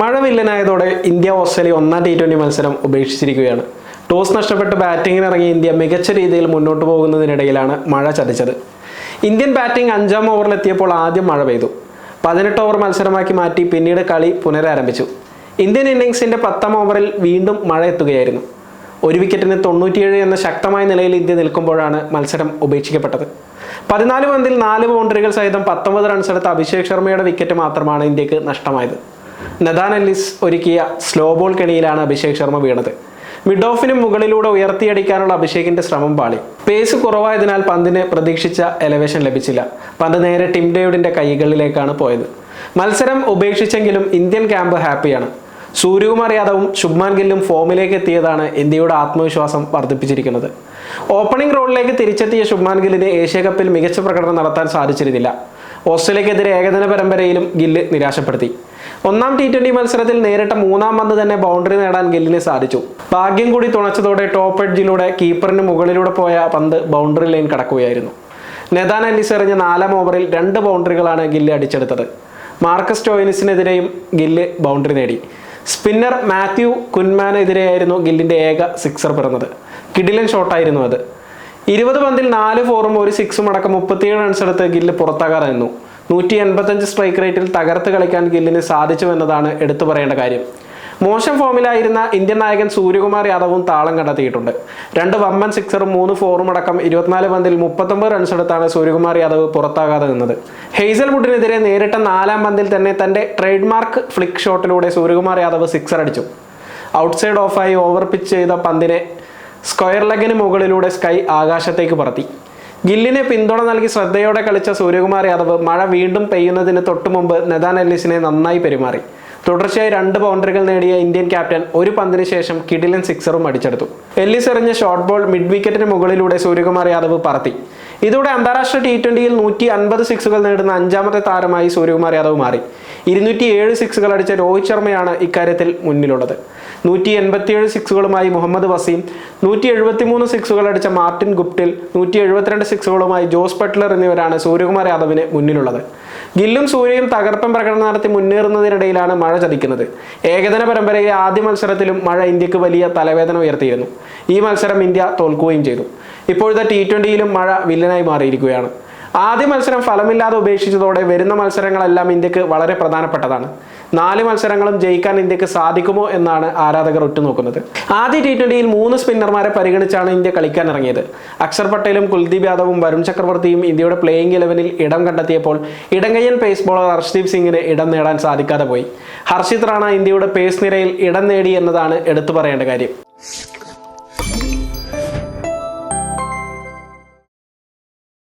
മഴ വില്ലനായതോടെ India Australia ഒന്നാം ടി ട്വന്റി മത്സരം ഉപേക്ഷിച്ചിരിക്കുകയാണ്. ടോസ് നഷ്ടപ്പെട്ട് ബാറ്റിങ്ങിന് ഇറങ്ങിയ ഇന്ത്യ മികച്ച രീതിയിൽ മുന്നോട്ട് പോകുന്നതിനിടയിലാണ് മഴ ചതിച്ചത്. ഇന്ത്യൻ ബാറ്റിംഗ് അഞ്ചാം ഓവറിലെത്തിയപ്പോൾ ആദ്യം മഴ പെയ്തു. പതിനെട്ട് ഓവർ മത്സരമാക്കി മാറ്റി പിന്നീട് കളി പുനരാരംഭിച്ചു. ഇന്ത്യൻ ഇന്നിങ്സിന്റെ പത്താം ഓവറിൽ വീണ്ടും മഴ എത്തുകയായിരുന്നു. ഒരു വിക്കറ്റിന് തൊണ്ണൂറ്റിയേഴ് എന്ന ശക്തമായ നിലയിൽ ഇന്ത്യ നിൽക്കുമ്പോഴാണ് മത്സരം ഉപേക്ഷിക്കപ്പെട്ടത്. പതിനാല് പന്തിൽ നാല് ബൗണ്ടറികൾ സഹിതം പത്തൊമ്പത് റൺസ് എടുത്ത അഭിഷേക് ശർമ്മയുടെ വിക്കറ്റ് മാത്രമാണ് ഇന്ത്യയ്ക്ക് നഷ്ടമായത്. നദാൻ അല്ലിസ് ഒരുക്കിയ സ്ലോ ബോൾ കെണിയിലാണ് അഭിഷേക് ശർമ്മ വീണത്. മിഡ് ഓഫിന് മുകളിലൂടെ ഉയർത്തിയടിക്കാനുള്ള അഭിഷേകിന്റെ ശ്രമം പാളി. പേസ് കുറവായതിനാൽ പന്തിന് പ്രതീക്ഷിച്ച എലവേഷൻ ലഭിച്ചില്ല. പന്ത് നേരെ ടിം ഡേവിഡിന്റെ കൈകളിലേക്കാണ് പോയത്. മത്സരം ഉപേക്ഷിച്ചെങ്കിലും ഇന്ത്യൻ ക്യാമ്പ് ഹാപ്പിയാണ്. സൂര്യകുമാർ യാദവും ശുഭ്മാൻ ഗില്ലും ഫോമിലേക്ക് എത്തിയതാണ് ഇന്ത്യയുടെ ആത്മവിശ്വാസം വർദ്ധിപ്പിച്ചിരിക്കുന്നത്. ഓപ്പണിംഗ് റോളിലേക്ക് തിരിച്ചെത്തിയ ശുഭ്മാൻ ഗില്ലിന് ഏഷ്യ കപ്പിൽ മികച്ച പ്രകടനം നടത്താൻ സാധിച്ചിരുന്നില്ല. ഓസ്ട്രേലിയക്കെതിരെ ഏകദിന പരമ്പരയിലും ഗില്ല് നിരാശപ്പെടുത്തി. ഒന്നാം ടി ട്വന്റി മത്സരത്തിൽ നേരിട്ട മൂന്നാം പന്ത് തന്നെ ബൗണ്ടറി നേടാൻ ഗില്ലിന് സാധിച്ചു. ഭാഗ്യം കൂടി തുണച്ചതോടെ ടോപ്പ് എഡ്ജിലൂടെ കീപ്പറിന് മുകളിലൂടെ പോയ പന്ത് ബൗണ്ടറി ലൈൻ കടക്കുകയായിരുന്നു. നെതാൻ അല്ലിസ് എറിഞ്ഞ നാലാം ഓവറിൽ രണ്ട് ബൗണ്ടറികളാണ് ഗില്ല് അടിച്ചെടുത്തത്. മാർക്കസ് ടോയിനിസിനെതിരെയും ഗില്ല് ബൗണ്ടറി നേടി. സ്പിന്നർ മാത്യു കുൻമാനെതിരെയായിരുന്നു ഗില്ലിന്റെ ഏക സിക്സർ പിറന്നത്. കിഡിലൻ ഷോട്ടായിരുന്നു അത്. ഇരുപത് പന്തിൽ നാല് ഫോറും ഒരു സിക്സും അടക്കം മുപ്പത്തിയേഴ് റൺസ് എടുത്ത് ഗില്ല് പുറത്താകാറായിരുന്നു. നൂറ്റി എൺപത്തഞ്ച് സ്ട്രൈക്ക് റേറ്റിൽ തകർത്ത് കളിക്കാൻ ഗില്ലിന് സാധിച്ചു എന്നതാണ് എടുത്തു പറയേണ്ട കാര്യം. മോശം ഫോമിലായിരുന്ന ഇന്ത്യൻ നായകൻ സൂര്യകുമാർ യാദവും താളം കണ്ടെത്തിയിട്ടുണ്ട്. രണ്ട് വമ്മൻ സിക്സറും മൂന്ന് ഫോറും അടക്കം ഇരുപത്തിനാല് പന്തിൽ മുപ്പത്തൊമ്പത് റൺസ് എടുത്താണ് സൂര്യകുമാർ യാദവ് പുറത്താകാതെ നിന്നത്. ഹെയ്സൽവുഡിനെതിരെ നേരിട്ട നാലാം പന്തിൽ തന്നെ തന്റെ ട്രേഡ് മാർക്ക് ഫ്ലിക് ഷോട്ടിലൂടെ സൂര്യകുമാർ യാദവ് സിക്സർ അടിച്ചു. ഔട്ട്സൈഡ് ഓഫായി ഓവർ പിച്ച് ചെയ്ത പന്തിനെ സ്ക്വയർ ലെഗിന് മുകളിലൂടെ സ്കൈ ആകാശത്തേക്ക് പറത്തി. ഗില്ലിനെ പിന്തുണ നൽകി ശ്രദ്ധയോടെ കളിച്ച സൂര്യകുമാർ യാദവ് മഴ വീണ്ടും പെയ്യുന്നതിന് തൊട്ടു മുമ്പ് നെതാൻ എല്ലിസിനെ നന്നായി പെരുമാറി. തുടർച്ചയായി രണ്ട് ബൗണ്ടറികൾ നേടിയ ഇന്ത്യൻ ക്യാപ്റ്റൻ ഒരു പന്തിന് ശേഷം കിഡിലൻ സിക്സറും അടിച്ചെടുത്തു. എല്ലിസ് എറിഞ്ഞ ഷോർട്ട് ബോൾ മിഡ് വിക്കറ്റിന് മുകളിലൂടെ സൂര്യകുമാർ യാദവ് പറത്തി. ഇതോടെ അന്താരാഷ്ട്ര ടി ട്വന്റിയിൽ നൂറ്റി അൻപത് സിക്സുകൾ നേടുന്ന അഞ്ചാമത്തെ താരമായി സൂര്യകുമാർ യാദവ് മാറി. ഇരുന്നൂറ്റി ഏഴ് സിക്സുകൾ അടിച്ച രോഹിത് ശർമ്മയാണ് ഇക്കാര്യത്തിൽ മുന്നിലുള്ളത്. നൂറ്റി എൺപത്തിയേഴ് സിക്സുകളുമായി മുഹമ്മദ് വസീം നൂറ്റി എഴുപത്തിമൂന്ന് സിക്സുകൾ അടിച്ച മാർട്ടിൻ ഗുപ്റ്റിൽ നൂറ്റി എഴുപത്തിരണ്ട് സിക്സുകളുമായി ജോസ് ബട്ട്ലർ എന്നിവരാണ് സൂര്യകുമാർ യാദവിന് മുന്നിലുള്ളത്. ഗില്ലും സൂര്യയും തകർപ്പൻ പ്രകടനം നടത്തി മുന്നേറുന്നതിനിടയിലാണ് മഴ ചതിക്കുന്നത്. ഏകദിന പരമ്പരയിലെ ആദ്യ മത്സരത്തിലും മഴ ഇന്ത്യയ്ക്ക് വലിയ തലവേദന ഉയർത്തിയിരുന്നു. ഈ മത്സരം ഇന്ത്യ തോൽക്കുകയും ചെയ്തു. ഇപ്പോഴത്തെ ടി ട്വന്റിയിലും മഴ വില്ലനായി മാറിയിരിക്കുകയാണ്. ആദ്യ മത്സരം ഫലമില്ലാതെ ഉപേക്ഷിച്ചതോടെ വരുന്ന മത്സരങ്ങളെല്ലാം ഇന്ത്യയ്ക്ക് വളരെ പ്രധാനപ്പെട്ടതാണ്. നാല് മത്സരങ്ങളും ജയിക്കാൻ ഇന്ത്യയ്ക്ക് സാധിക്കുമോ എന്നാണ് ആരാധകർ ഉറ്റുനോക്കുന്നത്. ആദ്യ ടി ട്വന്റിയിൽ മൂന്ന് സ്പിന്നർമാരെ പരിഗണിച്ചാണ് ഇന്ത്യ കളിക്കാൻ ഇറങ്ങിയത്. അക്ഷർ പട്ടേലും കുൽദീപ് യാദവും വരുൺ ചക്രവർത്തിയും ഇന്ത്യയുടെ പ്ലേയിങ് ഇലവനിൽ ഇടം കണ്ടെത്തിയപ്പോൾ ഇടങ്കയ്യൻ പേസ് ബോളർ ഹർഷ്ദീപ് സിംഗിന് ഇടം നേടാൻ സാധിക്കാതെ പോയി. ഹർഷിത് റാണ ഇന്ത്യയുടെ പേസ് നിരയിൽ ഇടം നേടി എന്നതാണ് എടുത്തു പറയേണ്ട കാര്യം.